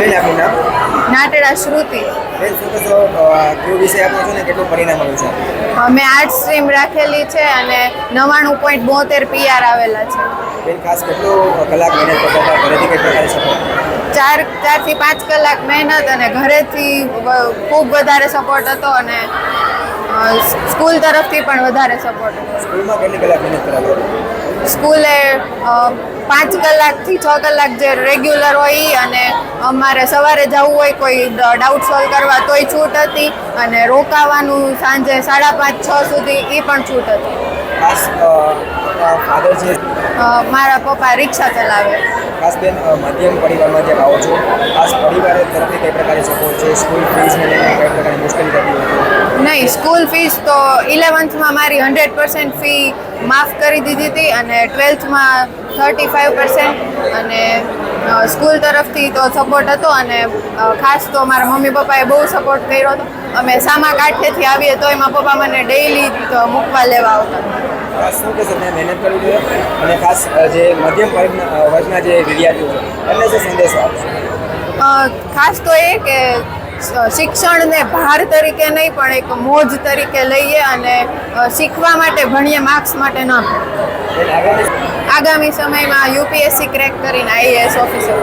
બેન આપનું નામ? નાટેડા શ્રુતિ. બેન શું કહેશો કયો વિષય આપો છો ને કેટલું પરિણામ આવ્યું છે? અમે આર્ટ સ્ટ્રીમ રાખેલી છે અને નવાણું પોઈન્ટ બોતેર પીઆર આવેલા છે. બેન ખાસ કેટલું કલાક મહેનત કરતા હતા? ઘરેથી કેટલા કરી શકો ચાર ચારથી પાંચ કલાક મહેનત અને ઘરેથી ખૂબ વધારે સપોર્ટ હતો અને સ્કૂલ તરફથી પણ વધારે સપોર્ટ સ્કૂલમાં કેટલી કલાક મહેનત કરાવે સ્કૂલે પાંચ કલાકથી છ કલાક જે રેગ્યુલર હોય અને અમારે સવારે જવું હોય કોઈ ડાઉટ સોલ્વ કરવા તોય છૂટ હતી અને રોકાવાનું સાંજે સાડા પાંચ છ સુધી એ પણ છૂટ હતી. મારા પપ્પા રિક્ષા ચલાવે. ખાસ બેન મધ્યમ પરિવારમાં જે આવો છો ખાસ પરિવાર તરફથી કઈ પ્રકારે સપોર્ટ છે? સ્કૂલ ફીસને નહીં સ્કૂલ ફીસ તો ઇલેવન્થમાં મારી હંડ્રેડ પર્સન્ટ ફી માફ કરી દીધી હતી અને ટ્વેલ્થમાં થર્ટી ફાઇવ પર્સન્ટ અને સ્કૂલ તરફથી તો સપોર્ટ હતો અને ખાસ તો મારા મમ્મી પપ્પાએ બહુ સપોર્ટ કર્યો હતો. અમે સામા કાંઠેથી આવીએ તો એમાં પપ્પા મને ડેઈલી મૂકવા લેવા આવતા. ખાસ શું કહેશો મેં મહેનત કરવી જોઈએ અને ખાસ જે મધ્યમ વર્ગના જે વિદ્યાર્થીઓ છે એમને શું સંદેશો આપશો? ખાસ તો એ કે શિક્ષણને ભાર તરીકે નહીં, પણ એક મોજ તરીકે લઈએ અને શીખવા માટે ભણીએ માર્ક્સ માટે ન. આગામી સમયમાં યુપીએસસી ક્રેક કરીને આઈએએસ ઓફિસર.